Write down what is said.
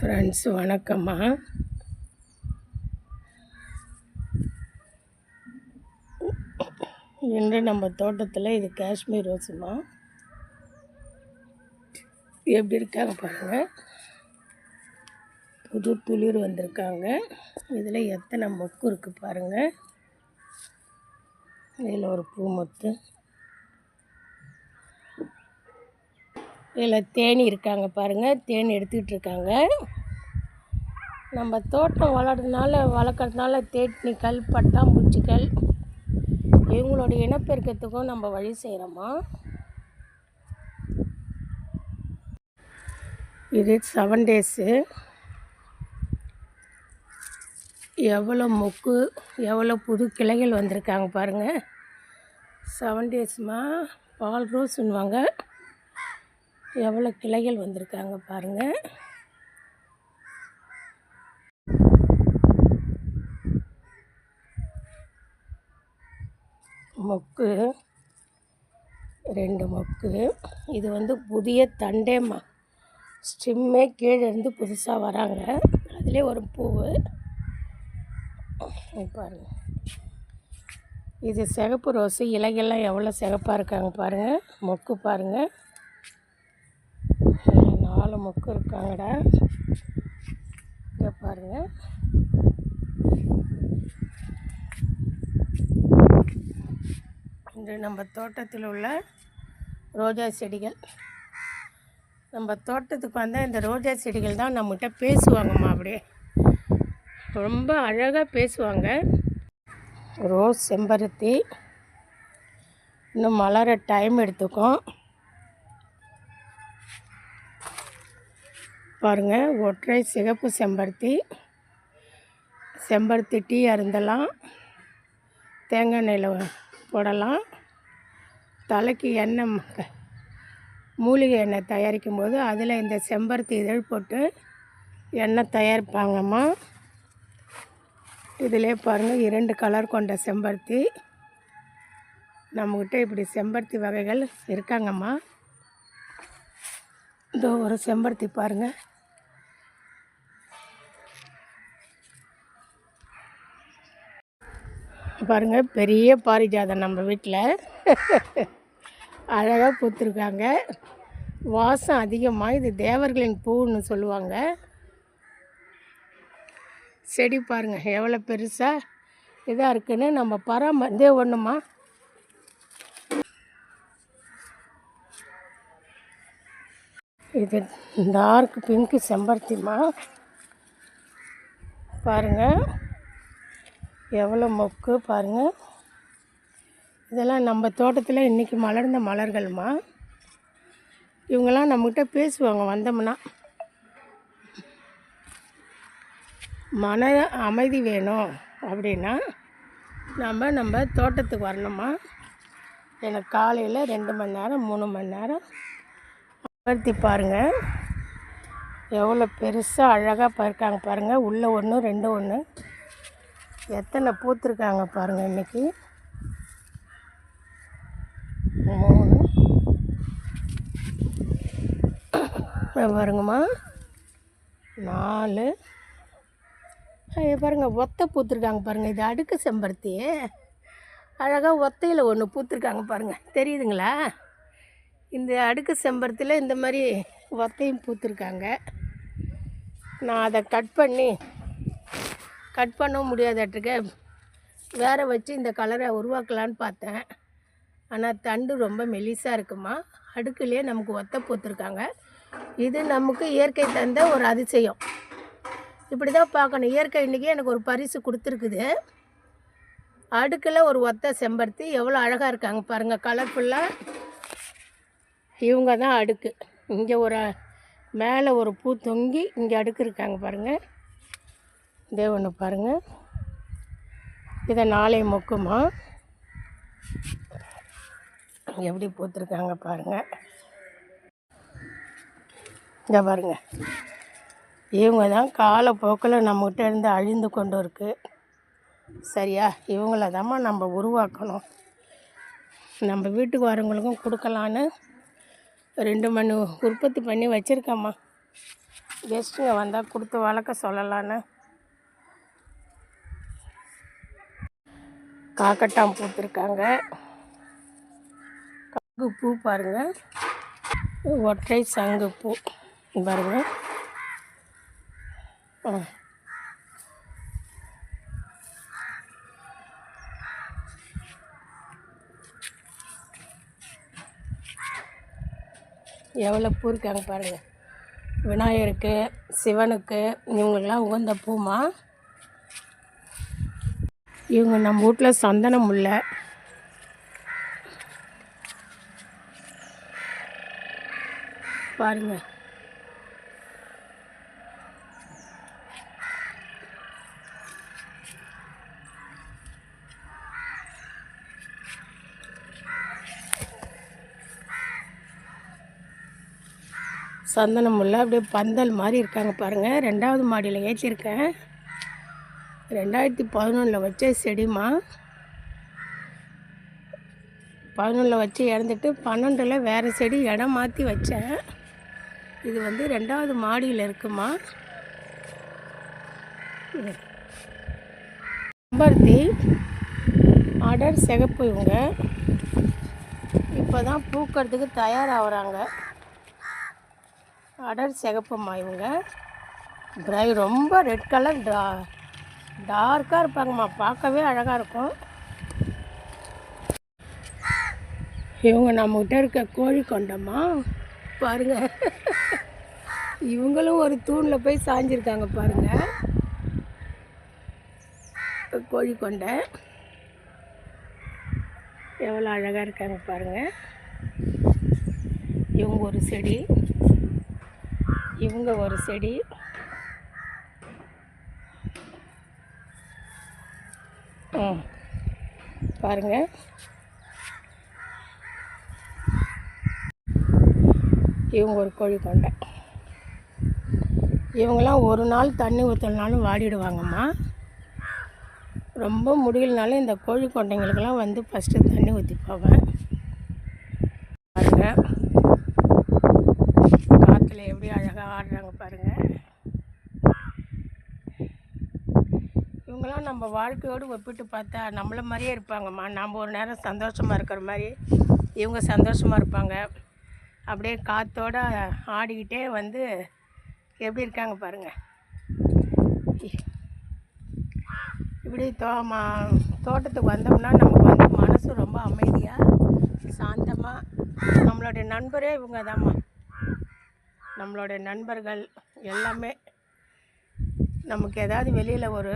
Friends வணக்கம்மா. இன்று நம்ம தோட்டத்தில் இது காஷ்மீர் ரோஸுமா. எப்படி இருக்காங்க பாருங்கள் புது துளிர் வந்திருக்காங்க. இதில் எத்தனை மொக்கு இருக்குது பாருங்கள் இதில் ஒரு பூ மொத்து. இதில் தேனி இருக்காங்க பாருங்கள் தேனி எடுத்துக்கிட்டு இருக்காங்க. நம்ம தோட்டம் வளர்றதுனால வளர்க்குறதுனால தேட்னிக்கல் பட்டாம்பூச்சிகள் இவங்களோட இனப்பெருக்கத்துக்கும் நம்ம வழி செய்கிறோமா இது செவன் டேஸு எவ்வளோ மொக்கு எவ்வளோ புது கிளைகள் வந்திருக்காங்க பாருங்கள் செவன் டேஸ்மா பால் ரோஸ்ன்னுவாங்க. எவ்வளோ கிளைகள் வந்திருக்காங்க பாருங்கள் மொக்கு ரெண்டு மொக்கு. இது வந்து புதிய தண்டேமா ஸ்டிம்மே கீழே இருந்து புதுசாக வராங்க. அதிலே ஒரு பூவு. பாருங்க. இது சிகப்பு ரோஸு. இலைகள்லாம் எவ்வளோ சிகப்பாக இருக்காங்க பாருங்கள் மொக்கு பாருங்கள் நாலு மொக்கு இருக்காங்கடா. இங்கே பாருங்கள் இன்று நம்ம தோட்டத்தில் உள்ள ரோஜா செடிகள். நம்ம தோட்டத்துக்கு வந்தால் இந்த ரோஜா செடிகள் தான் நம்மகிட்ட பேசுவாங்கம்மா அப்படியே. ரொம்ப அழகாக பேசுவாங்க. ரோஸ் செம்பருத்தி. இன்னும் மலர டைம் எடுத்துக்கும். பாருங்கள் ஒற்றை சிகப்பு செம்பருத்தி. செம்பருத்தி டீ அருந்தலாம். தேங்காய் எண்ணெயில் போடலாம். தலைக்கு எண்ணெய் மூலிகை எண்ணெய் தயாரிக்கும் போது அதில் இந்த செம்பருத்தி இதழ் போட்டு எண்ணெய் தயாரிப்பாங்கம்மா. இதிலே பாருங்கள் இரண்டு கலர் கொண்ட செம்பருத்தி. நம்மக்கிட்ட இப்படி செம்பருத்தி வகைகள் இருக்காங்கம்மா. இதோ ஒரு செம்பருத்தி பாருங்கள் பாருங்கள் பெரிய பாரிஜாதம் நம்ம வீட்டில் அழகாக பூத்துருக்காங்க. வாசம் அதிகமாக இது தேவர்களின் பூன்னு சொல்லுவாங்க. செடி பாருங்கள் எவ்வளோ பெருசாக இதாக இருக்குன்னு நம்ம பராம இதே ஒன்றுமா இது டார்க் பிங்க்கு செம்பருத்திமா. பாருங்கள் எவ்வளோ மொக்கு பாருங்கள் இதெல்லாம் நம்ம தோட்டத்தில் இன்றைக்கி மலர்ந்த மலர்கள்மா. இவங்கெல்லாம் நம்மக்கிட்ட பேசுவாங்க வந்தோம்னா. மன அமைதி வேணும் அப்படின்னா நம்ம நம்ம தோட்டத்துக்கு வரணுமா? எனக்கு காலையில் ரெண்டு மணி நேரம் மூணு மணி நேரம். அமர்த்தி பாருங்கள் எவ்வளோ பெருசாக அழகாக பறிக்காங்க பாருங்கள் உள்ளே ஒன்று ரெண்டு ஒன்று எத்தனை பூத்துருக்காங்க பாருங்கள் இன்றைக்கி மூணு. பாருங்கம்மா. நாலு. பாருங்கள் ஒத்தை பூத்துருக்காங்க பாருங்கள் இது அடுக்கு செம்பருத்தி. அழகாக ஒத்தையில் ஒன்று பூத்துருக்காங்க பாருங்கள் தெரியுதுங்களா? இந்த அடுக்கு செம்பருத்தியில் இந்த மாதிரி ஒத்தையும் பூத்துருக்காங்க. நான் அதை கட் பண்ணி கட் பண்ணவும் முடியாதட்டுக்க வேற வச்சு இந்த கலரை உருவாக்கலான்னு பார்த்தேன். ஆனால் தண்டு ரொம்ப மெலிசாக இருக்குமா? அடுக்குலேயே நமக்கு ஒத்த போத்துருக்காங்க. இது நமக்கு இயற்கை தந்த ஒரு அதிசயம். இப்படி தான் பார்க்கணும். இயற்கை இன்றைக்கி எனக்கு ஒரு பரிசு கொடுத்துருக்குது. அடுக்கில் ஒரு ஒத்த செம்பருத்தி. எவ்வளோ அழகாக இருக்காங்க பாருங்கள் கலர்ஃபுல்லாக இவங்க தான் அடுக்கு. இங்கே ஒரு மேலே ஒரு பூ தொங்கி இங்கே அடுக்கு இருக்காங்க பாருங்கள் இதே ஒன்று பாருங்கள் இதை நாளை மொக்குமா? எப்படி பூத்துருக்காங்க பாருங்கள் இங்கே பாருங்க. இவங்க தான் காலப்போக்கில் நம்மகிட்ட இருந்து அழிந்து கொண்டு இருக்கு. சரியா? இவங்கள தாம்மா நம்ம உருவாக்கணும். நம்ம வீட்டுக்கு வரவங்களுக்கும் கொடுக்கலான்னு ரெண்டு மணி உற்பத்தி பண்ணி வச்சுருக்கேம்மா. கெஸ்ட்டுங்க வந்தால் கொடுத்து வளர்க்க சொல்லலான்னு. காக்கட்டான் பூத்துருக்காங்க. சங்கு பூ பாருங்க. ஒற்றை சங்கு பூ. பாருங்கள் ஆ. எவ்வளோ பூ இருக்காங்க பாருங்கள் விநாயகருக்கு சிவனுக்கு இவங்களுக்கெல்லாம் உகந்த பூமா? இவங்க நம்ம வீட்டில் சந்தனம் முல்லை பாருங்க. சந்தனம் முல்லை அப்படியே பந்தல் மாதிரி இருக்காங்க பாருங்கள் ரெண்டாவது மாடியில் ஏற்றிருக்கேன் ரெண்டாயிரத்தி பதினொன்றில் வச்ச செடிமா பதினொன்றில் வச்சு இறந்துட்டு பன்னெண்டில் வேறு செடி இடம் மாற்றி வச்சேன். இது வந்து ரெண்டாவது மாடியில் இருக்குமா? இது. செம்பருத்தி அடர் சிகப்பு இவங்க. இப்போ தான் பூக்கிறதுக்கு தயாராகிறாங்க. அடர் சிகப்புமா இவங்க. ரொம்ப ரெட் கலர் டா டார்க்காக இருப்பாங்கம்மா. பார்க்கவே அழகாக இருக்கும். இவங்க நம்மகிட்ட இருக்க கோழி கொண்டம்மா. பாருங்க. இவங்களும் ஒரு தூணில் போய் சாஞ்சிருக்காங்க பாருங்கள் கோழி கொண்டை. எவ்வளோ அழகாக இருக்காங்க பாருங்கள் இவங்க ஒரு செடி. இவங்க ஒரு செடி. ம் பாருங்க. இவங்க ஒரு கோழி கொண்டை இவங்கெல்லாம் ஒரு நாள் தண்ணி ஊற்றலனாலும் வாடிடுவாங்கம்மா. ரொம்ப முடியலனாலும் இந்த கோழி கொண்டைங்களுக்கெல்லாம் வந்து ஃபஸ்ட்டு தண்ணி ஊற்றி போவேன் பாருங்கள் காற்றுல எப்படி அழகாக ஆடுறாங்க பாருங்க இவங்களாம் நம்ம வாழ்க்கையோடு ஒப்பிட்டு பார்த்தா நம்மள மாதிரியே இருப்பாங்கம்மா. நம்ம ஒரு நேரம் சந்தோஷமாக இருக்கிற மாதிரி இவங்க சந்தோஷமாக இருப்பாங்க. அப்படியே காற்றோடு ஆடிக்கிட்டே வந்து எப்படி இருக்காங்க பாருங்கள் இப்படி தோ மா தோட்டத்துக்கு வந்தோம்னா நமக்கு வந்து மனசு ரொம்ப அமைதியாக சாந்தமாக நம்மளுடைய நண்பரே இவங்க தாம்மா நம்மளுடைய நண்பர்கள் எல்லாமே நமக்கு ஏதாவது வெளியில் ஒரு